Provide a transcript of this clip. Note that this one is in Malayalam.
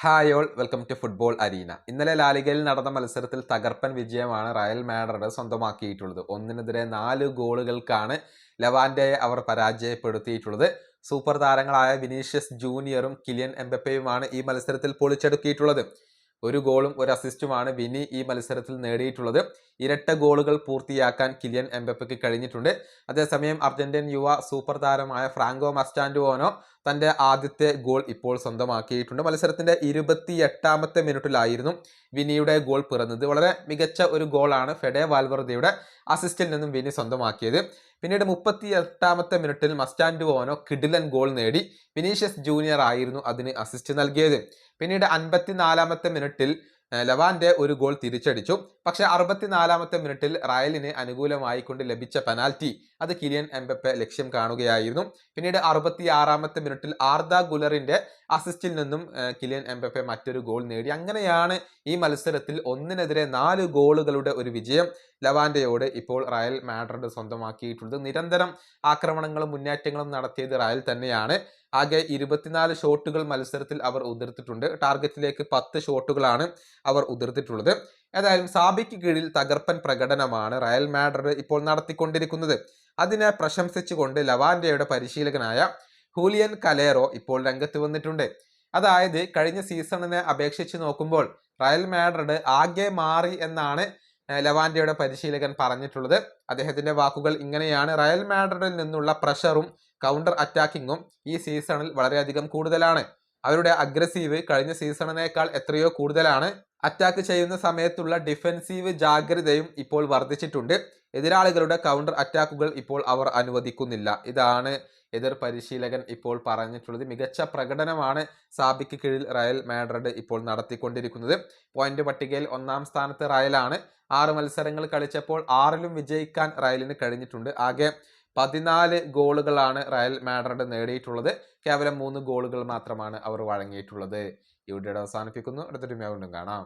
Hi all welcome to football arena. ഇന്നലെ ലാലിഗയിൽ നടന്ന മത്സരത്തിൽ തകർപ്പൻ വിജയമാണ് റയൽ മാഡ്രിഡ് സ്വന്തമാക്കിയിട്ടുള്ളത്. ഒന്നിനെതിരെ നാല് ഗോളുകൾക്കാണ് ലവാൻഡയെ അവർ പരാജയപ്പെടുത്തിയിട്ടുള്ളത്. സൂപ്പർ താരങ്ങളായ വിനീഷ്യസ് ജൂനിയറും കിലിയൻ എംബപ്പയുമാണ് ഈ മത്സരത്തിൽ പൊളിച്ചെടുക്കിയിട്ടുള്ളത്. ഒരു ഗോളും ഒരു അസിസ്റ്റുമാണ് വിനി ഈ മത്സരത്തിൽ നേടിയിട്ടുള്ളത്. ഇരട്ട ഗോളുകൾ പൂർത്തിയാക്കാൻ കിലിയൻ എംബപ്പയ്ക്ക് കഴിഞ്ഞിട്ടുണ്ട്. അതേസമയം അർജന്റീൻ യുവ സൂപ്പർ താരമായ ഫ്രാങ്കോ മസ്റ്റാൻഡുവോനോ തന്റെ ആദ്യത്തെ ഗോൾ ഇപ്പോൾ സ്വന്തമാക്കിയിട്ടുണ്ട്. മത്സരത്തിന്റെ ഇരുപത്തി എട്ടാമത്തെ മിനിറ്റിലായിരുന്നു വിനിയുടെ ഗോൾ പിറന്നത്. വളരെ മികച്ച ഒരു ഗോളാണ് ഫെഡെ വാൽവർദയുടെ അസിസ്റ്റിൽ നിന്നും വിനി സ്വന്തമാക്കിയത്. പിന്നീട് മുപ്പത്തി എട്ടാമത്തെ മിനിറ്റിൽ മസ്റ്റാൻഡുവോനോ കിഡിലൻ ഗോൾ നേടി വിനീഷ്യസ് ജൂനിയർ ആയിരുന്നു അതിന് അസിസ്റ്റ് നൽകിയത്. പിന്നീട് അൻപത്തിനാലാമത്തെ മിനിറ്റിൽ ലവാന്റെ ഒരു ഗോൾ തിരിച്ചടിച്ചു. പക്ഷെ അറുപത്തിനാലാമത്തെ മിനിറ്റിൽ റയലിന് അനുകൂലമായിക്കൊണ്ട് ലഭിച്ച പെനാൽറ്റി. അത് കിലിയൻ എംബപ്പെ ലക്ഷ്യം കാണുകയായിരുന്നു. പിന്നീട് അറുപത്തി ആറാമത്തെ മിനിറ്റിൽ ആർദ ഗുലറിന്റെ അസിസ്റ്റിൽ നിന്നും കിലിയൻ എംബപ്പെ മറ്റൊരു ഗോൾ നേടി. അങ്ങനെയാണ് ഈ മത്സരത്തിൽ ഒന്നിനെതിരെ നാല് ഗോളുകളുടെ ഒരു വിജയം ലവാന്റയോട് ഇപ്പോൾ റയൽ മാഡ്രിഡ് സ്വന്തമാക്കിയിട്ടുള്ളത്. നിരന്തരം ആക്രമണങ്ങളും മുന്നേറ്റങ്ങളും നടത്തിയത് റയൽ തന്നെയാണ്. ആകെ ഇരുപത്തിനാല് ഷോട്ടുകൾ മത്സരത്തിൽ അവർ ഉതിർത്തിട്ടുണ്ട്. ടാർഗറ്റിലേക്ക് പത്ത് ഷോട്ടുകളാണ് അവർ ഉതിർത്തിട്ടുള്ളത്. ഏതായാലും സാബിക്ക് കീഴിൽ തകർപ്പൻ പ്രകടനമാണ് റയൽ മാഡ്രിഡ് ഇപ്പോൾ നടത്തിക്കൊണ്ടിരിക്കുന്നത്. അതിനെ പ്രശംസിച്ചുകൊണ്ട് ലവാൻഡയുടെ പരിശീലകനായ ഹൂലിയൻ കലേറോ ഇപ്പോൾ രംഗത്ത് വന്നിട്ടുണ്ട്. അതായത് കഴിഞ്ഞ സീസണിനെ അപേക്ഷിച്ച് നോക്കുമ്പോൾ റയൽ മാഡ്രിഡ് ആകെ മാറി എന്നാണ് ലവാൻഡയുടെ പരിശീലകൻ പറഞ്ഞിട്ടുള്ളത്. അദ്ദേഹത്തിന്റെ വാക്കുകൾ ഇങ്ങനെയാണ്. റയൽ മാഡ്രിഡിൽ നിന്നുള്ള പ്രഷറും കൗണ്ടർ അറ്റാക്കിങ്ങും ഈ സീസണിൽ വളരെയധികം കൂടുതലാണ്. അവരുടെ അഗ്രസീവ് കഴിഞ്ഞ സീസണിനേക്കാൾ എത്രയോ കൂടുതലാണ്. അറ്റാക്ക് ചെയ്യുന്ന സമയത്തുള്ള ഡിഫെൻസീവ് ജാഗ്രതയും ഇപ്പോൾ വർദ്ധിച്ചിട്ടുണ്ട്. എതിരാളികളുടെ കൗണ്ടർ അറ്റാക്കുകൾ ഇപ്പോൾ അവർ അനുവദിക്കുന്നില്ല. ഇതാണ് എതിർ പരിശീലകൻ ഇപ്പോൾ പറഞ്ഞിട്ടുള്ളത്. മികച്ച പ്രകടനമാണ് സാബിക്ക് കീഴിൽ റയൽ മാഡ്രിഡ് ഇപ്പോൾ നടത്തിക്കൊണ്ടിരിക്കുന്നത്. പോയിന്റ് പട്ടികയിൽ ഒന്നാം സ്ഥാനത്ത് റയലാണ്. ആറ് മത്സരങ്ങൾ കളിച്ചപ്പോൾ ആറിലും വിജയിക്കാൻ റയലിന് കഴിഞ്ഞിട്ടുണ്ട്. ആകെ പതിനാല് ഗോളുകളാണ് റയൽ മാഡ്രിഡ് നേടിയിട്ടുള്ളത്. കേവലം മൂന്ന് ഗോളുകൾ മാത്രമാണ് അവർ വഴങ്ങിയിട്ടുള്ളത്. ഈ വീഡിയോ അവസാനിപ്പിക്കുന്നു. അടുത്തൊരു വീണ്ടും കാണാം.